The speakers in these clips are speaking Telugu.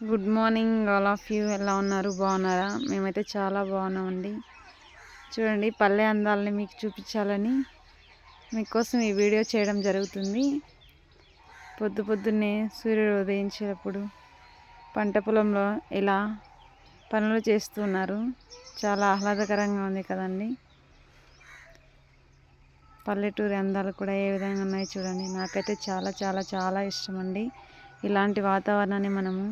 Good morning all of you ఎలా ఉన్నారు? బాగున్నారా? మేమైతే చాలా బాగున్నామండి. చూడండి పల్లె అందాలని మీకు చూపించాలని మీకోసం ఈ వీడియో చేయడం జరుగుతుంది. పొద్దు పొద్దున్నే సూర్యుడు ఉదయించేటప్పుడు పంట పొలంలో ఇలా పనులు చేస్తున్నారు చాలా ఆహ్లాదకరంగా ఉంది కదండి. పల్లెటూరి అందాలు కూడా ఏ విధంగా ఉన్నాయి చూడండి. నాకైతే చాలా చాలా చాలా ఇష్టం అండి ఇలాంటి వాతావరణాన్ని మనము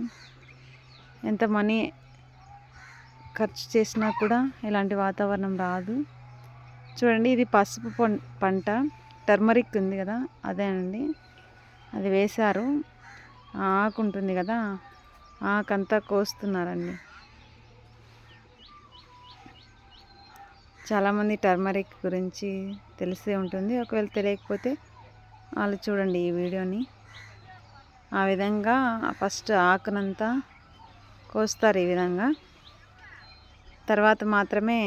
ఎంత మనీ ఖర్చు చేసినా కూడా ఇలాంటి వాతావరణం రాదు. చూడండి ఇది పసుపు పంట. టర్మరిక్ ఉంది కదా అదే అండి. అది వేశారు. ఆకు ఉంటుంది కదా ఆకంతా కోస్తున్నారండి. చాలామంది టర్మరిక్ గురించి తెలిసే ఉంటుంది. ఒకవేళ తెలియకపోతే వాళ్ళు చూడండి ఈ వీడియోని. ఆ విధంగా ఫస్ట్ ఆకునంతా కోస్తారు ఈ విధంగా. తర్వాత మాత్రమే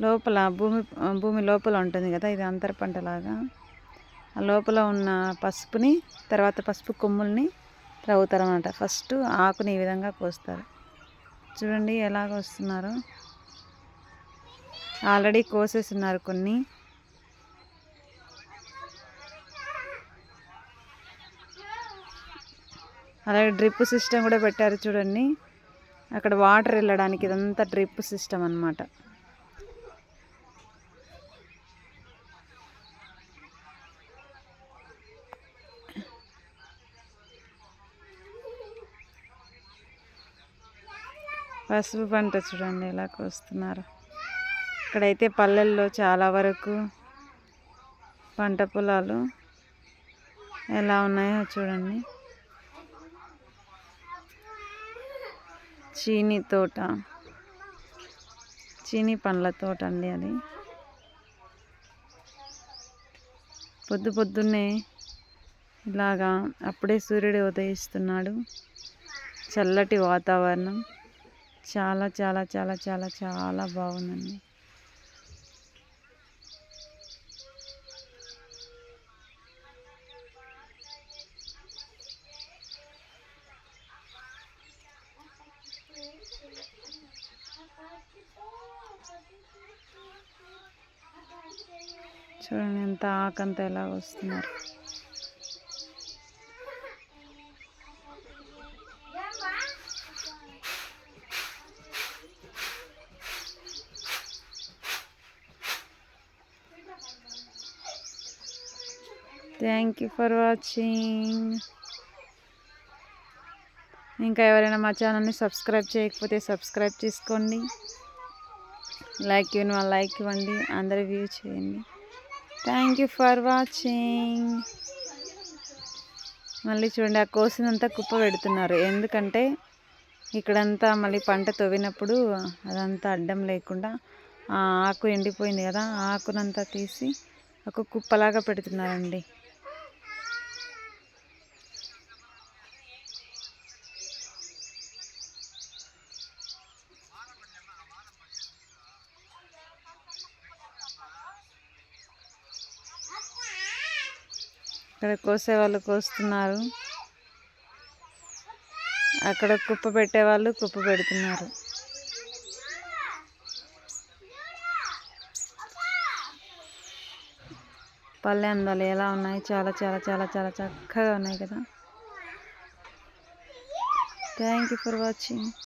లోపల భూమి భూమి లోపల ఉంటుంది కదా ఇది అంతర పంటలాగా. ఆ లోపల ఉన్న పసుపుని తర్వాత పసుపు కొమ్ముల్ని త్రవ్వుతారు అనమాట ఫస్ట్ ఆకుని ఈ విధంగా కోస్తారు. చూడండి ఎలాగ వస్తున్నారో. ఆల్రెడీ కోసేస్తున్నారు కొన్ని. అలాగే డ్రిప్ సిస్టమ్ కూడా పెట్టారు చూడండి. అక్కడ వాటర్ వెళ్ళడానికి ఇదంతా డ్రిప్ సిస్టమ్ అనమాట పసుపు పంట చూడండి ఎలా కోస్తున్నారు. ఇక్కడైతే పల్లెల్లో చాలా వరకు పంట పొలాలు ఎలా ఉన్నాయో చూడండి. చీని తోట. చీని పండ్ల తోట అండి అది. పొద్దు పొద్దున్నే ఇలాగా అప్పుడే సూర్యుడు ఉదయిస్తున్నాడు. చల్లటి వాతావరణం. చాలా చాలా చాలా చాలా చాలా బాగుందండి. చూడండి ఎంత ఆకంత ఎలా వస్తున్నారు. థ్యాంక్ యూ ఫర్ వాచింగ్ ఇంకా ఎవరైనా మా ఛానల్ని సబ్స్క్రైబ్ చేయకపోతే సబ్స్క్రైబ్ చేసుకోండి. లైక్ ఇవ్వని వాళ్ళు లైక్ ఇవ్వండి అందరు వ్యూ చేయండి. థ్యాంక్ యూ ఫర్ వాచింగ్ మళ్ళీ చూడండి ఆ కోసినంతా కుప్ప పెడుతున్నారు. ఎందుకంటే ఇక్కడంతా మళ్ళీ పంట తవ్వినప్పుడు అదంతా అడ్డం లేకుండా ఆ ఆకు ఎండిపోయింది కదా ఆ ఆకునంతా తీసి ఒక కుప్పలాగా పెడుతున్నారండి. ఇక్కడ కోసే వాళ్ళు కోస్తున్నారు. అక్కడ కుప్ప పెట్టేవాళ్ళు కుప్ప పెడుతున్నారు. పల్లె అందాలు ఎలా ఉన్నాయి? చాలా చాలా చాలా చాలా చక్కగా ఉన్నాయి కదా. Thank you for watching